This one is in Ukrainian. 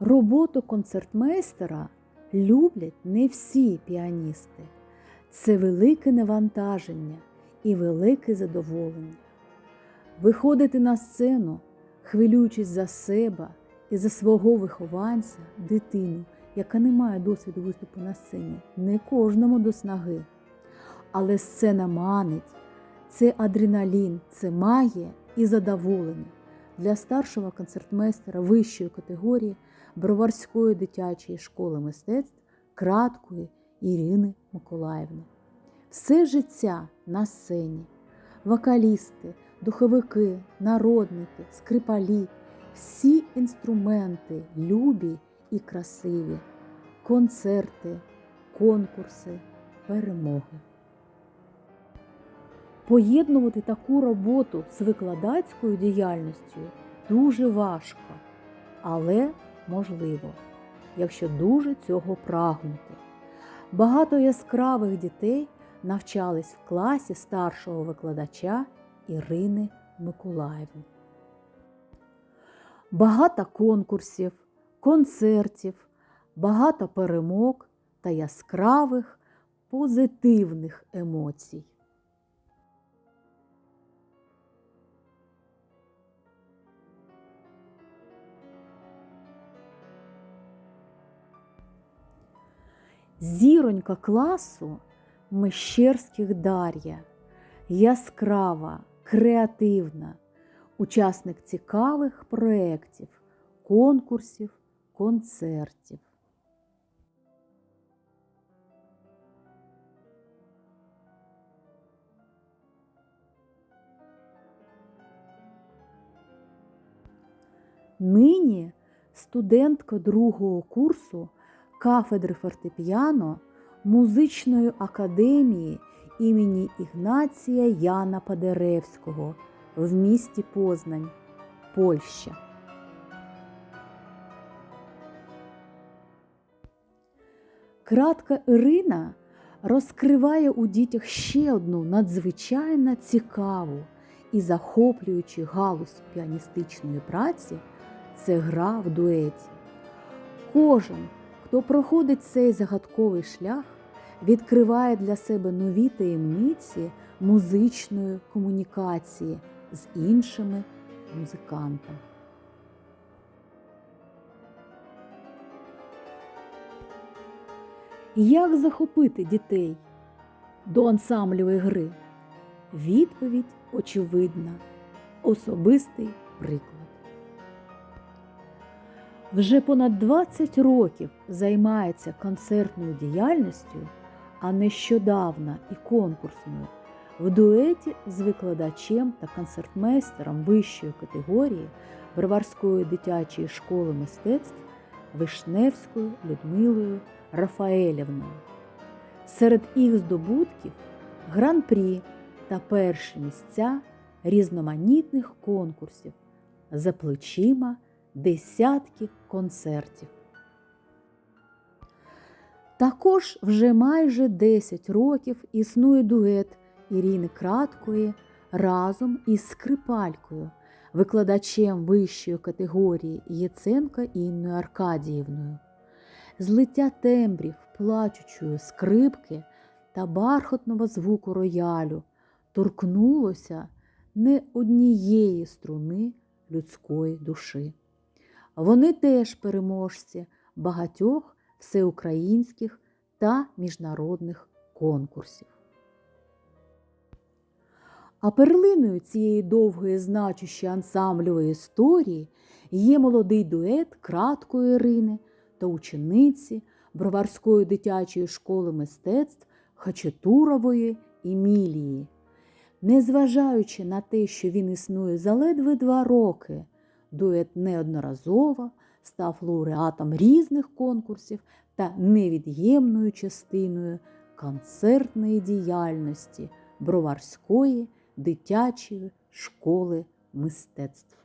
Роботу концертмейстера люблять не всі піаністи. Це велике навантаження і велике задоволення. Виходити на сцену, хвилюючись за себе і за свого вихованця, дитину, яка не має досвіду виступу на сцені, не кожному до снаги. Але сцена манить, це адреналін, це магія і задоволення для старшого концертмейстера вищої категорії Броварської дитячої школи мистецтв краткої Ірини Миколаївни. Все життя на сцені, вокалісти, духовики, народники, скрипалі, всі інструменти любі і красиві, концерти, конкурси, перемоги. Поєднувати таку роботу з викладацькою діяльністю дуже важко, але можливо, якщо дуже цього прагнути. Багато яскравих дітей навчались в класі старшого викладача Ірини Миколаївни. Багато конкурсів, концертів, багато перемог та яскравих позитивних емоцій. Зіронька класу Мещерських Дар'я, яскрава, креативна, учасник цікавих проєктів, конкурсів, концертів. Нині студентка другого курсу кафедри фортепіано музичної академії імені Ігнація Яна Падеревського в місті Познань, Польща. Кратка Ірина розкриває у дітях ще одну надзвичайно цікаву і захоплюючу галузь піаністичної праці це гра в дуеті. Кожен, хто проходить цей загадковий шлях, відкриває для себе нові таємниці музичної комунікації з іншими музикантами. Як захопити дітей до ансамблевої гри? Відповідь очевидна, особистий приклад. Вже понад 20 років займається концертною діяльністю, а нещодавно і конкурсною в дуеті з викладачем та концертмейстером вищої категорії Броварської дитячої школи мистецтв Вишневською Людмилою Рафаелівною. Серед їх здобутків гран-прі та перші місця різноманітних конкурсів за плечима десятки концертів. Також вже майже 10 років існує дует Ірини Краткої разом із скрипалькою, викладачем вищої категорії Єценка Інною Аркадіївною. Злиття тембрів, плачучої скрипки та бархатного звуку роялю торкнулося не однієї струни людської душі. Вони теж переможці багатьох всеукраїнських та міжнародних конкурсів. А перлиною цієї довгої значущої ансамблевої історії є молодий дует краткої Ірини та учениці Броварської дитячої школи мистецтв Хачатурової Емілії. Незважаючи на те, що він існує заледве два роки, дует неодноразово став лауреатом різних конкурсів та невід'ємною частиною концертної діяльності Броварської дитячої школи мистецтв.